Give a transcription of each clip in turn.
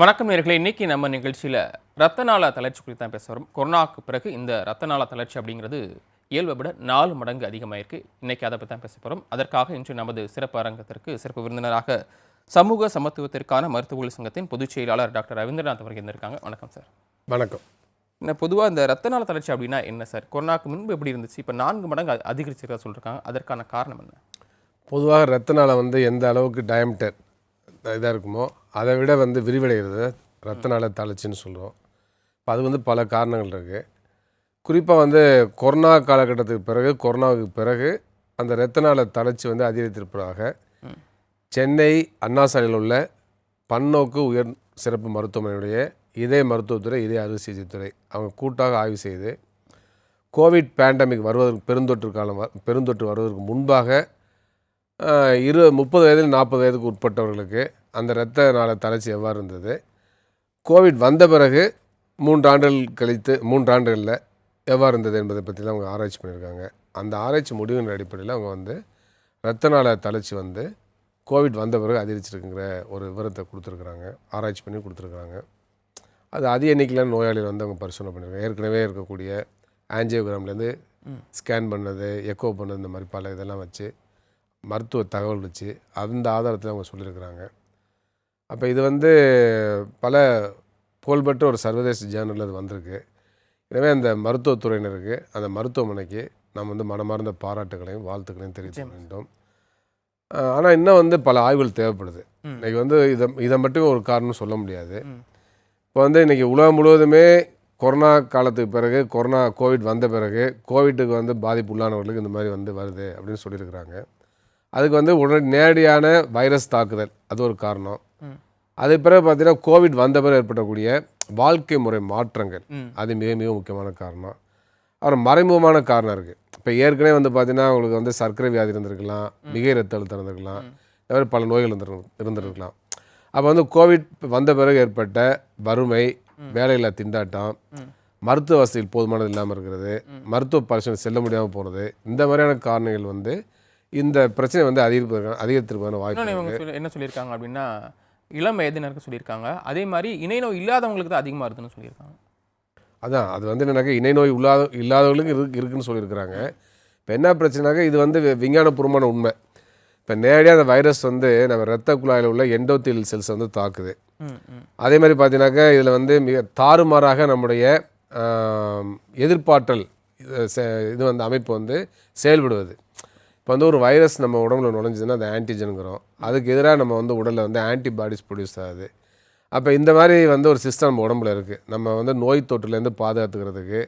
வணக்கம் நேர்களே. இன்னைக்கு நம்ம நிகழ்ச்சியில் ரத்த நாள தளர்ச்சி குறித்து தான் பேச வரோம். கொரோனாவுக்கு பிறகு இந்த ரத்த நாள தளர்ச்சி அப்படிங்கிறது இயல்பை விட நாலு மடங்கு அதிகமாயிருக்கு. இன்னைக்கு அதை பற்றி தான் பேச போகிறோம் அதற்காக இன்று நமது சிறப்பு அரங்கத்திற்கு சிறப்பு விருந்தினராக சமூக சமத்துவத்திற்கான மருத்துவர்கள் சங்கத்தின் பொதுச் செயலாளர் டாக்டர் ரவீந்திரநாத் அவர்கள் இருந்திருக்காங்க. வணக்கம் சார். வணக்கம். என்ன பொதுவாக இந்த ரத்த நாள தளர்ச்சி அப்படின்னா என்ன சார்? கொரோனாக்கு முன்பு எப்படி இருந்துச்சு? இப்போ நான்கு மடங்கு அதிகரிச்சிருக்கா சொல்லியிருக்காங்க அதற்கான காரணம் என்ன? பொதுவாக ரத்த நாளம் வந்து எந்த அளவுக்கு டயமீட்டர் இதாக இருக்குமோ அதை விட வந்து விரிவடைகிறது. ரத்த நாள தளர்ச்சின்னு சொல்கிறோம் இப்போ அது வந்து பல காரணங்கள் இருக்குது குறிப்பாக வந்து கொரோனா காலகட்டத்துக்கு பிறகு கொரோனாவுக்கு பிறகு அந்த ரத்த நாள தளர்ச்சி வந்து அதிகரித்திருப்பதாக சென்னை அண்ணா சாலையில் உள்ள பன்னோக்கு உயர் சிறப்பு மருத்துவமனையுடைய இதய மருத்துவத்துறை இதய அறுவை சிகிச்சைத்துறை அவங்க கூட்டாக ஆய்வு செய்து கோவிட் பேண்டமிக் வருவதற்கு பெருந்தொற்று காலம் பெருந்தொற்று வருவதற்கு முன்பாக இரு முப்பது வயதில் நாற்பது வயதுக்கு உட்பட்டவர்களுக்கு அந்த இரத்த நாள தளர்ச்சி எவ்வாறு இருந்தது? கோவிட் வந்த பிறகு மூன்று ஆண்டுகள் கழித்து மூன்று ஆண்டுகளில் எவ்வாறு இருந்தது என்பதை பற்றிலாம் அவங்க ஆராய்ச்சி பண்ணியிருக்காங்க. அந்த ஆராய்ச்சி முடிவின் அடிப்படையில் அவங்க வந்து இரத்த நாள தளர்ச்சி வந்து கோவிட் வந்த பிறகு அதிகரிச்சிருக்குங்கிற ஒரு விவரத்தை கொடுத்துருக்குறாங்க. ஆராய்ச்சி பண்ணி கொடுத்துருக்குறாங்க. அது அதிக எண்ணிக்கையிலான நோயாளிகள் வந்து அவங்க பரிசோதனை பண்ணியிருக்காங்க. ஏற்கனவே இருக்கக்கூடிய ஆஞ்சியோகிராம்லேருந்து ஸ்கேன் பண்ணது எக்கோ பண்ணது இந்த மாதிரி பல இதெல்லாம் வச்சு மருத்துவ தகவல் வச்சு அந்த ஆதாரத்தில் அவங்க சொல்லியிருக்கிறாங்க. அப்போ இது வந்து பல புகழ்பெற்ற ஒரு சர்வதேச ஜேர்னலில் அது வந்திருக்கு. எனவே அந்த மருத்துவத்துறையினருக்கு அந்த மருத்துவமனைக்கு நாம் வந்து மனமார்ந்த பாராட்டுகளையும் வாழ்த்துக்களையும் தெரிவிக்க வேண்டும் ஆனால் இன்னும் வந்து பல ஆய்வுகள் தேவைப்படுது. ம். இன்னைக்கு வந்து இதை இதை மட்டும் ஒரு காரணம் சொல்ல முடியாது. இப்போ வந்து இன்றைக்கி உலகம் முழுவதுமே கொரோனா காலத்துக்கு பிறகு கொரோனா கோவிட் வந்த பிறகு கோவிட்டுக்கு வந்து பாதிப்பு உள்ளானவர்களுக்கு இந்த மாதிரி வந்து வருது அப்படின்னு சொல்லியிருக்கிறாங்க. அதுக்கு வந்து உடனே நேரடியான வைரஸ் தாக்குதல் அது ஒரு காரணம். அதுக்கு பிறகு பார்த்தீங்கன்னா கோவிட் வந்த பிறகு ஏற்படக்கூடிய வாழ்க்கை முறை மாற்றங்கள். அது மிக மிக முக்கியமான காரணம். அப்புறம் மறைமுகமான காரணம் இருக்குது இப்போ ஏற்கனவே வந்து பார்த்தீங்கன்னா உங்களுக்கு வந்து சர்க்கரை வியாதி இருந்திருக்கலாம் மிகை ரத்த அழுத்தம் இருந்திருக்கலாம் இந்த மாதிரி பல நோய்கள் இருந்திரு இருந்திருக்கலாம். அப்போ வந்து கோவிட் வந்த பிறகு ஏற்பட்ட வறுமை வேலையில்லா திண்டாட்டம் மருத்துவ வசதிகள் போதுமானது இல்லாமல் இருக்கிறது மருத்துவ பரிசோதனை செல்ல முடியாமல் போகிறது இந்த மாதிரியான காரணங்கள் வந்து இந்த பிரச்சனை வந்து அதிகரிப்பதற்கான அதிகரித்திருப்பதற்கான வாய்ப்பு என்ன சொல்லியிருக்காங்க அப்படின்னா இளம் வயதினருக்கு சொல்லியிருக்காங்க. அதே மாதிரி இணை நோய் இல்லாதவங்களுக்கு தான் அதிகமாக இருக்குதுன்னு சொல்லியிருக்காங்க. அதான் அது வந்து என்னன்னாக்கா இணை நோய் இல்லாத இல்லாதவர்களுக்கு இருக்கு இருக்குன்னு சொல்லியிருக்கிறாங்க. இப்போ என்ன பிரச்சனைனாக்கா இது வந்து விஞ்ஞானபூர்வமான உண்மை. இப்போ நேரடியாக அந்த வைரஸ் வந்து நம்ம இரத்த குழாயில் உள்ள எண்டோத்தில் செல்ஸ் வந்து தாக்குது. அதே மாதிரி பார்த்தீங்கன்னாக்கா இதில் வந்து மிக தாறுமாறாக நம்முடைய எதிர்ப்பாற்றல் இது வந்து அமைப்பு வந்து செயல்படுவது. இப்போ வந்து ஒரு வைரஸ் நம்ம உடம்புல நுழைஞ்சதுன்னா அது ஆன்டிஜனுங்கிறோம் அதுக்கு எதிராக நம்ம வந்து உடலில் வந்து ஆன்டிபாடிஸ் ப்ரொடியூஸ் ஆகுது. அப்போ இந்த மாதிரி வந்து ஒரு சிஸ்டம் நம்ம உடம்புல இருக்குது நம்ம வந்து நோய் தொற்றுலேருந்து பாதுகாத்துக்கிறதுக்கு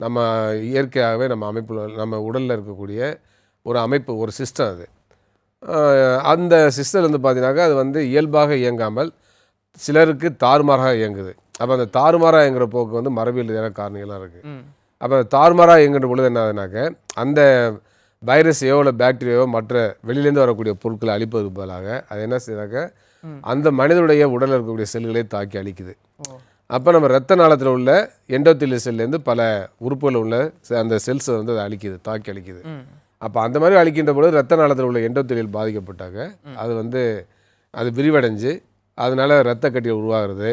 நம்ம இயற்கையாகவே நம்ம அமைப்பில் நம்ம உடலில் இருக்கக்கூடிய ஒரு அமைப்பு ஒரு சிஸ்டம் அது. அந்த சிஸ்டம் வந்து பார்த்தீங்கன்னாக்கா அது வந்து இயல்பாக இயங்காமல் சிலருக்கு தாறுமாறாக இயங்குது. அப்போ அந்த தாறுமாறாக இயங்குற போக்கு வந்து மரபியல் ரீதியான காரணிகள்லாம் இருக்குது அப்போ தாறுமாறாக இயங்குற பொழுது என்ன ஆகுதுனாக்க அந்த வைரஸையோ இல்லை பாக்டீரியாவோ மற்ற வெளியிலேருந்து வரக்கூடிய பொருட்களை அழிப்பதற்கு பதிலாக அது என்ன செய்தாக்க அந்த மனிதனுடைய உடலில் இருக்கக்கூடிய செல்களை தாக்கி அழிக்குது. அப்போ நம்ம ரத்த நாளத்தில் உள்ள எண்டோத்திலி செல்லேருந்து பல உறுப்புகள் உள்ள அந்த செல்ஸை வந்து அது அழிக்குது தாக்கி அழிக்குது. அப்போ அந்த மாதிரி அழிக்கின்ற பொழுது ரத்த நாளத்தில் உள்ள எண்டோத்திலியல் பாதிக்கப்பட்டாக்க அது வந்து அது விரிவடைஞ்சு அதனால ரத்த கட்டிகள் உருவாகிறது.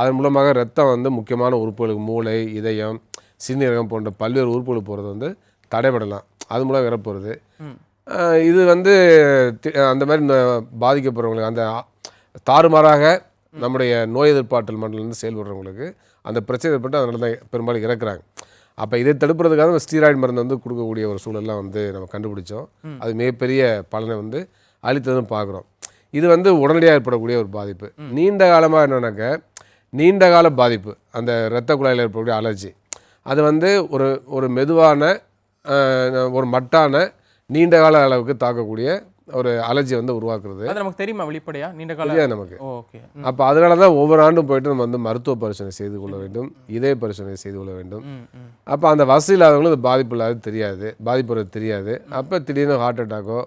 அதன் மூலமாக ரத்தம் வந்து முக்கியமான உறுப்புகளுக்கு மூளை இதயம் சிறுநீரகம் போன்ற பல்வேறு உறுப்புகளுக்கு போகிறது வந்து தடைபடலாம். அது மூலம் ஆஹ் இது வந்து அந்த மாதிரி பாதிக்கப்படுறவங்களுக்கு அந்த தாறுமாறாக நம்முடைய நோய் எதிர்ப்பாற்றல் மண்டலம் செயல்படுறவங்களுக்கு அந்த பிரச்சனை ஏற்பட்டு அதனால தான் பெரும்பாலும் இறக்குறாங்க. அப்போ இதை தடுப்புறதுக்காக நம்ம ஸ்டீராய்டு மருந்து வந்து கொடுக்கக்கூடிய ஒரு சூழல்லாம் வந்து நம்ம கண்டுபிடிச்சோம். அது மிகப்பெரிய பலனை வந்து அளித்ததுன்னு பார்க்குறோம். இது வந்து உடனடியாக ஏற்படக்கூடிய ஒரு பாதிப்பு. நீண்ட காலமாக என்னன்னாக்க நீண்ட கால பாதிப்பு. அந்த இரத்த குழாயில் ஏற்படக்கூடிய அலர்ஜி. அது வந்து ஒரு ஒரு மெதுவான ஒரு மட்டான நீண்ட கால அளவுக்கு தாக்கக்கூடிய ஒரு அலர்ஜி வந்து உருவாக்குறது. அது நமக்கு தெரியுமா வெளிப்படையா? நீண்ட கால தெரியாது நமக்கு. ஓகே. அப்போ அதனால தான் ஒவ்வொரு ஆண்டும் போயிட்டு நம்ம வந்து மருத்துவ பரிசோதனை செய்து கொள்ள வேண்டும். இதய பரிசோதனை செய்து கொள்ள வேண்டும். அப்போ அந்த வசதி இல்லாதவங்களுக்கு இது பாதிப்பு இல்லாத தெரியாது. பாதிப்பு வர்றது தெரியாது. அப்போ திடீர்னு ஹார்ட் அட்டாக்கோ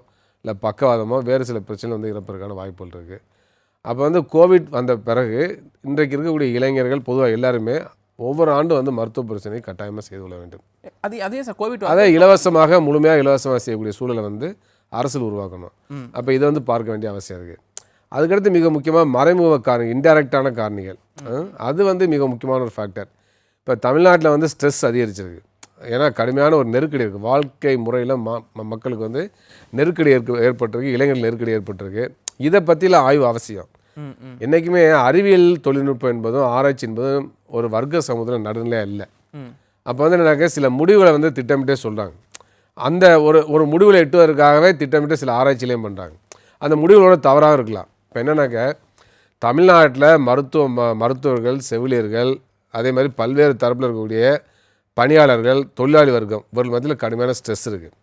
இல்லை பக்கவாதமோ வேறு சில பிரச்சனை வந்து இறப்பதற்கான வாய்ப்புகள் இருக்குது அப்போ வந்து கோவிட் வந்த பிறகு இன்றைக்கு இருக்கக்கூடிய இளைஞர்கள் பொதுவாக எல்லாருமே ஒவ்வொரு ஆண்டும் வந்து மருத்துவ பரிசோதனை கட்டாயமாக செய்து கொள்ள வேண்டும். அது அதே சார் கோவிட் அதை இலவசமாக முழுமையாக இலவசமாக செய்யக்கூடிய சூழலை வந்து அரசு உருவாக்கணும். அப்போ இதை வந்து பார்க்க வேண்டிய அவசியம் இருக்குது அதுக்கடுத்து மிக முக்கியமாக மறைமுக காரணி இன்டைரக்டான காரணிகள். அது வந்து மிக முக்கியமான ஒரு ஃபேக்டர் இப்போ தமிழ்நாட்டில் வந்து ஸ்ட்ரெஸ் அதிகரிச்சிருக்கு. ஏன்னா கடுமையான ஒரு நெருக்கடி இருக்குது வாழ்க்கை முறையில் மக்களுக்கு வந்து நெருக்கடி ஏற்ப ஏற்பட்டிருக்கு. இளைஞர்கள் நெருக்கடி ஏற்பட்டிருக்கு. இதை பற்றிலாம் ஆய்வு அவசியம். என்றைக்குமே அறிவியல் தொழில்நுட்பம் என்பதும் ஆராய்ச்சி என்பதும் ஒரு வர்க்க சமுதிரம் நடுநிலையாக இல்லை. அப்போ வந்து என்னன்னாக்க சில முடிவுகளை வந்து திட்டமிட்டே சொல்கிறாங்க அந்த ஒரு ஒரு முடிவில் எட்டுவதற்காகவே திட்டமிட்டு சில ஆராய்ச்சியிலையும் பண்ணுறாங்க அந்த முடிவுகளோட தவறாக இருக்கலாம். இப்போ என்னன்னாக்க தமிழ்நாட்டில் மருத்துவ ம மருத்துவர்கள் செவிலியர்கள் அதே மாதிரி பல்வேறு தரப்பில் இருக்கக்கூடிய பணியாளர்கள் தொழிலாளி வர்க்கம் இவர்கள் மத்தியில் கடுமையான ஸ்ட்ரெஸ் இருக்குது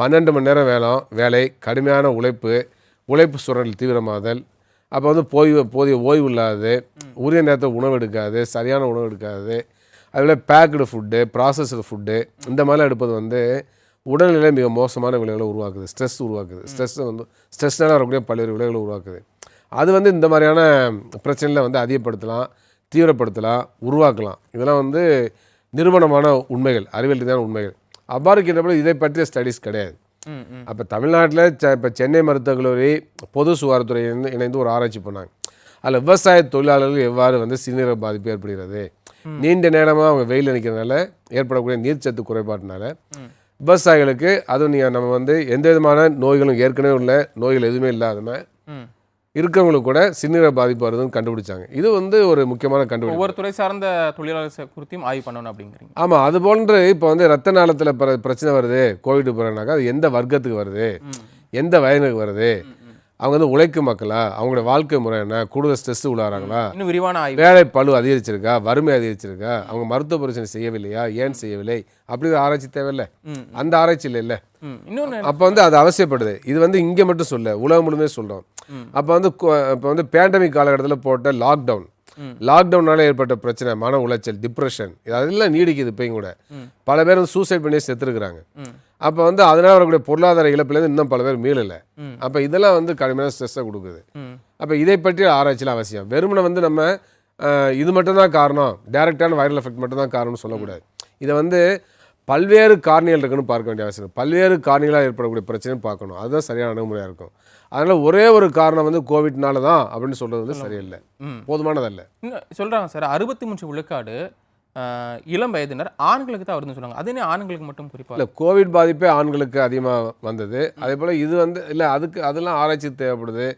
பன்னெண்டு மணி நேரம் வேலை வேலை கடுமையான உழைப்பு உழைப்பு சூழல் தீவிரமாதல் அப்போ வந்து போய் போதிய ஓய்வு இல்லாது உரிய நேரத்தில் உணவு எடுக்காது சரியான உணவு எடுக்காது அதில் பேக்குடு ஃபுட்டு ப்ராசஸ்டு ஃபுட்டு இந்த மாதிரிலாம் எடுப்பது வந்து உடல்நிலை மிக மோசமான விளைவுகளை உருவாக்குது. ஸ்ட்ரெஸ் உருவாக்குது. ஸ்ட்ரெஸ் வந்து ஸ்ட்ரெஸ்னால வரக்கூடிய பல்வேறு விளைவுகளை உருவாக்குது. அது வந்து இந்த மாதிரியான பிரச்சனைகளை வந்து அதிகப்படுத்தலாம் தீவிரப்படுத்தலாம் உருவாக்கலாம். இதெல்லாம் வந்து நிறுவனமான உண்மைகள் அறிவியல் ரீதியான உண்மைகள். அவ்வாறு இருக்கின்றபோது இதை பற்றிய ஸ்டடீஸ் கிடையாது. அப்போ தமிழ்நாட்டில் இப்போ சென்னை மருத்துவக் கல்லூரி பொது சுகாதாரத்துறை இணைந்து- இணைந்து ஒரு ஆராய்ச்சி பண்ணாங்க. அதில் விவசாய தொழிலாளர்கள் எவ்வாறு வந்து சிறுநீரக பாதிப்பு ஏற்படுகிறது? நீண்ட நேரமாக அவங்க வெயில் நிற்கிறதுனால ஏற்படக்கூடிய நீர்ச்சத்து குறைபாட்டினால விவசாயிகளுக்கு அதுவும் நீங்கள் நம்ம வந்து எந்த விதமான நோய்களும் ஏற்கனவே உள்ள நோய்கள் எதுவுமே இல்லாதம ம் இருக்கிறவங்களுக்கு கூட சிறுநீரக பாதிப்பு வருதுன்னு கண்டுபிடிச்சாங்க. இது வந்து ஒரு முக்கியமான கண்டுபிடிப்பு. ஒவ்வொரு துறை சார்ந்த தொழிலாளர் குறித்தும் ஆய்வு பண்ணணும் அப்படிங்கிறீங்க. ஆமாம் அது போன்று இப்போ வந்து ரத்த நாளத்தில் பிற பிரச்சனை வருது கோவிட் பிறகுனாக்கா அது எந்த வர்க்கத்துக்கு வருது எந்த வயதுக்கு வருது அவங்க வந்து உழைக்கும் மக்களா? அவங்களுடைய வாழ்க்கை முறை என்ன? கூடுதல் ஸ்ட்ரெஸ் உள்ளாராங்களா? இன்னும் விரிவான வேலை பளு அதிகரிச்சிருக்கா? வறுமை அதிகரிச்சிருக்கா? அவங்க மருத்துவ பிரச்சனை செய்யவில்லையா? ஏன் செய்யவில்லை? அப்படி ஒரு ஆராய்ச்சி தேவையில்லை. அந்த ஆராய்ச்சி இல்லை ம் இன்னொன்று அப்போ வந்து அது அவசியப்படுது. இது வந்து இங்கே மட்டும் சொல்ல உலகம் முழுமே சொல்கிறோம். அப்போ வந்து இப்போ வந்து பேண்டமிக் காலகட்டத்தில் போட்ட லாக்டவுன். லாக்டவுனால ஏற்பட்ட பிரச்சனை மன உளைச்சல் டிப்ரெஷன் இது அதெல்லாம் நீடிக்குது இப்பயும் கூட. பல பேர் வந்து சூசைட் பண்ணி செத்துருக்குறாங்க. அப்போ வந்து அதனால் வரக்கூடிய பொருளாதார இழப்புலேருந்து இன்னும் பல பேர் மீளலை. அப்போ இதெல்லாம் வந்து கடுமையான ஸ்ட்ரெஸ்ஸை கொடுக்குது. அப்போ இதை பற்றி ஆராய்ச்சியில் அவசியம். வெறுமனை வந்து நம்ம இது மட்டும்தான் காரணம். டேரெக்டான வைரல் எஃபெக்ட் மட்டும்தான் காரணம்னு சொல்லக்கூடாது. இதை வந்து பல்வேறு காரணிகள் இருக்குன்னு பார்க்க வேண்டிய அவசியம். பல்வேறு காரணிகளாக ஏற்படக்கூடிய பிரச்சனையும் பார்க்கணும். அதுதான் சரியான அணுகுமுறையாக இருக்கும். அதனால் ஒரே ஒரு காரணம் வந்து கோவிட்னால தான் அப்படின்னு சொல்கிறது வந்து சரியில்லை. போதுமானதல்ல. சொல்றாங்க சார் அறுபத்தி மூன்று விழுக்காடு இளம் வயதினர் ஆண்களுக்கு தான் வருதுன்னு சொல்றாங்க. அது என்ன ஆண்களுக்கு மட்டும் குறிப்பா? இல்லை கோவிட் பாதிப்பே ஆண்களுக்கு அதிகமாக வந்தது. அதே போல் இது வந்து இல்லை அதுக்கு அதெல்லாம் ஆராய்ச்சி தேவைப்படுது.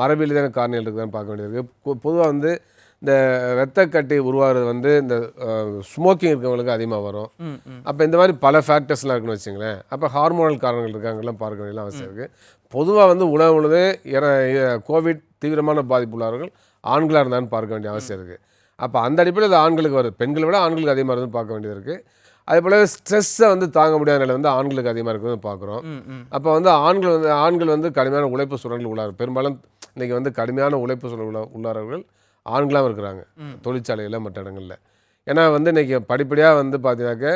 மரபியல் தான காரணிகள் இருக்குதான்னு பார்க்க வேண்டியது பொதுவாக வந்து இந்த இரத்தக்கட்டி உருவாகிறது வந்து இந்த ஸ்மோக்கிங் இருக்கவங்களுக்கு அதிகமாக வரும். அப்போ இந்த மாதிரி பல ஃபேக்டர்ஸ்லாம் இருக்குன்னு வச்சுங்களேன். அப்போ ஹார்மோனல் காரணங்கள் இருக்காங்கலாம் பார்க்க வேண்டிய அவசியம் இருக்குது பொதுவாக வந்து உலகம் இற- கோவிட் தீவிரமான பாதிப்பு உள்ளவர்கள் ஆண்களாக இருந்தாலும் பார்க்க வேண்டிய அவசியம் இருக்குது அப்போ அந்த அடிப்படையில் அது ஆண்களுக்கு வருது. பெண்களை விட ஆண்களுக்கு அதிகமாக இருக்குன்னு பார்க்க வேண்டியது இருக்குது அதே போல் ஸ்ட்ரெஸ்ஸை வந்து தாங்க முடியாத நிலை வந்து ஆண்களுக்கு அதிகமாக இருக்குதுன்னு பார்க்குறோம். அப்போ வந்து ஆண்கள் வந்து ஆண்கள் வந்து கடுமையான உழைப்பு சூழல் உள்ளார். பெரும்பாலும் இன்றைக்கி வந்து கடுமையான உழைப்பு சூழல் உள்ள உள்ளாரவர்கள் ஆண்களாகவும் இருக்கிறாங்க. தொழிற்சாலையில் மற்ற இடங்களில். ஏன்னா வந்து இன்றைக்கி படிப்படியாக வந்து பார்த்தீங்கன்னாக்க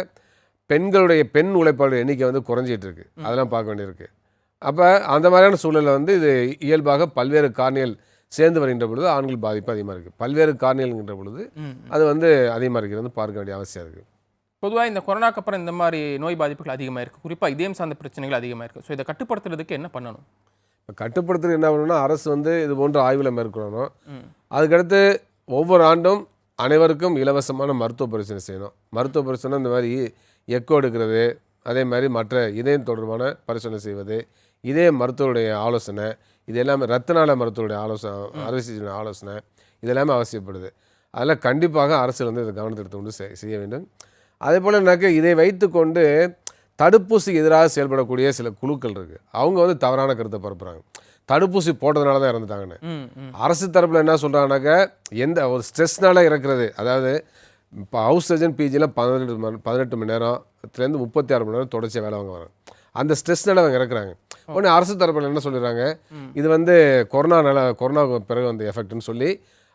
பெண்களுடைய பெண் உழைப்பாளர் எண்ணிக்கை வந்து குறைஞ்சிட்டு இருக்கு அதெல்லாம் பார்க்க வேண்டியிருக்கு. அப்போ அந்த மாதிரியான சூழலில் வந்து இது இயல்பாக பல்வேறு காரணிகள் சேர்ந்து வருகின்ற பொழுது ஆண்கள் பாதிப்பு அதிகமாக இருக்குது பல்வேறு காரணிகள்ங்கிற பொழுது அது வந்து அதிகமாக இருக்கிறது பார்க்க வேண்டிய அவசியம் இருக்குது பொதுவாக இந்த கொரோனாக்கு அப்புறம் இந்த மாதிரி நோய் பாதிப்புகள் அதிகமாக இருக்குது குறிப்பாக இதயம் சார்ந்த பிரச்சனைகள் அதிகமாக இருக்குது ஸோ இதை கட்டுப்படுத்துறதுக்கு என்ன பண்ணணும்? கட்டுப்படுத்துறது என்ன பண்ணணும்னா அரசு வந்து இது போன்ற ஆய்வில் மேற்கொள்ளணும். அதுக்கடுத்து ஒவ்வொரு ஆண்டும் அனைவருக்கும் இலவசமான மருத்துவ பரிசோதனை செய்யணும். மருத்துவ பரிசோதனை இந்த மாதிரி எக்கோ எடுக்கிறது அதே மாதிரி மற்ற இதயம் தொடர்பான பரிசோதனை செய்வது இதய மருத்துவருடைய ஆலோசனை இது எல்லாமே ரத்த நாள மருத்துவருடைய ஆலோசனை அறுவை சிகிச்சை ஆலோசனை இது எல்லாமே அவசியப்படுது. அதில் கண்டிப்பாக அரசு வந்து இதை கவனத்தை எடுத்து கொண்டு செய்- செய்ய வேண்டும். அதே போல் என்னக்க இதை வைத்துக்கொண்டு தடுப்பூசிக்கு எதிராக செயல்படக்கூடிய சில குழுக்கள் இருக்குது அவங்க வந்து தவறான கருத்தை பரப்புகிறாங்க தடுப்பூசி போட்டதுனால தான் இறந்துட்டாங்கன்னு. அரசு தரப்பில் என்ன சொல்கிறாங்கனாக்கா எந்த ஒரு ஸ்ட்ரெஸ்னால இறக்குறது அதாவது இப்போ ஹவுஸ் சர்ஜன் பிஜியில் பதினெட்டு மணி பதினெட்டு மணி நேரத்துலேருந்து முப்பத்தி ஆறு மணி நேரம் தொடர்ச்சியாக வேலை வாங்க வராங்க. அந்த ஸ்ட்ரெஸ்னால அவங்க இறக்குறாங்க. உடனே அரசு தரப்பில் என்ன சொல்லிடுறாங்க இது வந்து கொரோனானால கொரோனாவுக்கு பிறகு வந்த எஃபெக்ட்னு சொல்லி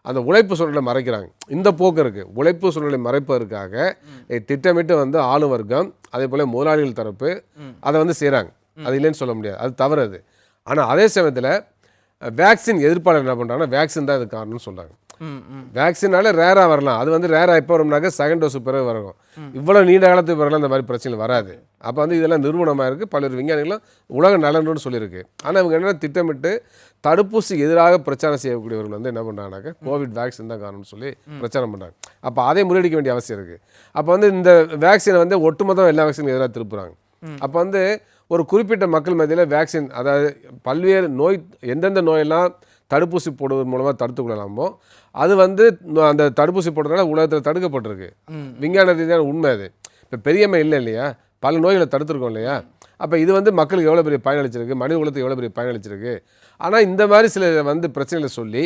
அந்த உழைப்பு சூழலை மறைக்கிறாங்க. இந்த போக்கு இருக்குது உழைப்பு சூழலை மறைப்பதற்காக திட்டமிட்டு வந்து ஆளும் வர்க்கம் அதே போல் முதலாளிகள் தரப்பு அதை வந்து செய்கிறாங்க அது இல்லைன்னு சொல்ல முடியாது. அது தவறு அது. ஆனால் அதே சமயத்தில் வேக்சின் எதிர்ப்பாளர் என்ன பண்ணுறாங்கன்னா வேக்சின் தான் இது காரணம்னு சொல்கிறாங்க வேக்சினால ரேராக வரலாம். அது வந்து ரேராக எப்போ வரும்னாக்க செகண்ட் டோஸுக்கு பிறகு வரும் இவ்வளோ நீண்ட காலத்துக்கு பிறகு இந்த மாதிரி பிரச்சனைகள் வராது. அப்போ வந்து இதெல்லாம் நிறுவனமாக இருக்குது பல்வேறு விஞ்ஞானிகளும் உலக நலன்னு சொல்லியிருக்கு. ஆனால் இவங்க என்ன திட்டமிட்டு தடுப்பூசி எதிராக பிரச்சாரம் செய்யக்கூடியவர்கள் வந்து என்ன பண்ணுறாங்கனாக்கா கோவிட் வேக்சின் தான் காரணம்னு சொல்லி பிரச்சாரம் பண்ணுறாங்க அப்போ அதை முறியடிக்க வேண்டிய அவசியம் இருக்குது அப்போ வந்து இந்த வேக்சினை வந்து ஒட்டுமொத்தம் எல்லா வேக்சினும் எதிராக திருப்புறாங்க. அப்போ வந்து ஒரு குறிப்பிட்ட மக்கள் மத்தியில் வேக்சின் அதாவது பல்வேறு நோய் எந்தெந்த நோயெல்லாம் தடுப்பூசி போடுவதன் மூலமாக தடுத்து கொள்ளலாமோ? அது வந்து அந்த தடுப்பூசி போடுறதுனால உலகத்தில் தடுக்கப்பட்டிருக்கு. விஞ்ஞான ரீதியான உண்மை அது. இப்போ பெரியம்மை இல்லை இல்லையா? பல நோய்களை தடுத்துருக்கோம் இல்லையா? அப்போ இது வந்து மக்களுக்கு எவ்வளோ பெரிய பயனளிச்சிருக்கு மனித குலத்துக்கு எவ்வளோ பெரிய பயனளிச்சிருக்கு ஆனால் இந்த மாதிரி சில வந்து பிரச்சனைகளை சொல்லி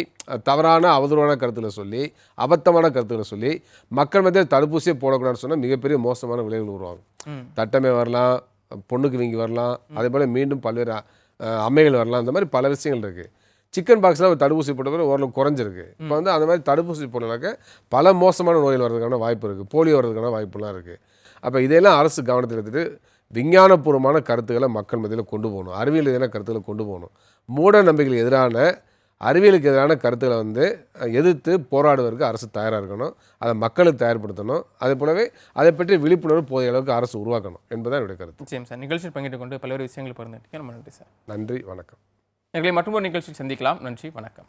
தவறான அவதூறான கருத்துக்களை சொல்லி அபத்தமான கருத்துக்களை சொல்லி மக்கள் மத்தியில் தடுப்பூசியே போடக்கூடாதுன்னு சொன்னால் மிகப்பெரிய மோசமான விளைவுகள் உருவாகும் தட்டமே வரலாம் பொண்ணுக்கு வீங்கி வரலாம் அதே போல் மீண்டும் பல்வேறு அம்மைகள் வரலாம். இந்த மாதிரி பல விஷயங்கள் இருக்குது சிக்கன் பாக்ஸில் தடுப்பூசி போட்ட பிறகு ஓரளவு குறைஞ்சிருக்கு. இப்போ வந்து அந்த மாதிரி தடுப்பூசி போடலாக்க பல மோசமான நோய்கள் வர்றதுக்கான வாய்ப்பு இருக்குது போலியோ வர்றதுக்கான வாய்ப்புலாம் இருக்குது அப்போ இதையெல்லாம் அரசு கவனத்தில் எடுத்துட்டு விஞ்ஞானபூர்வமான கருத்துக்களை மக்கள் மத்தியில் கொண்டு போகணும். அறிவியல் எதிரான கருத்துக்களை கொண்டு போகணும். மூட நம்பிக்கைகள் எதிரான அறிவியலுக்கு எதிரான கருத்துக்களை வந்து எதிர்த்து போராடுவதற்கு அரசு தயாராக இருக்கணும். அதை மக்களுக்கு தயார்படுத்தணும். அதே போலவே அதை பற்றி விழிப்புணர்வு போதிய அளவுக்கு அரசு உருவாக்கணும். என்பதுதான் என்னுடைய கருத்து. நிச்சயம் சார். நிகழ்ச்சியில் பங்கிட்டு கொண்டு பல்வேறு விஷயங்கள் ரொம்ப நன்றி சார். நன்றி. வணக்கம். எங்களை மற்றும் ஒரு நிகழ்ச்சியில் சந்திக்கலாம். நன்றி. வணக்கம்.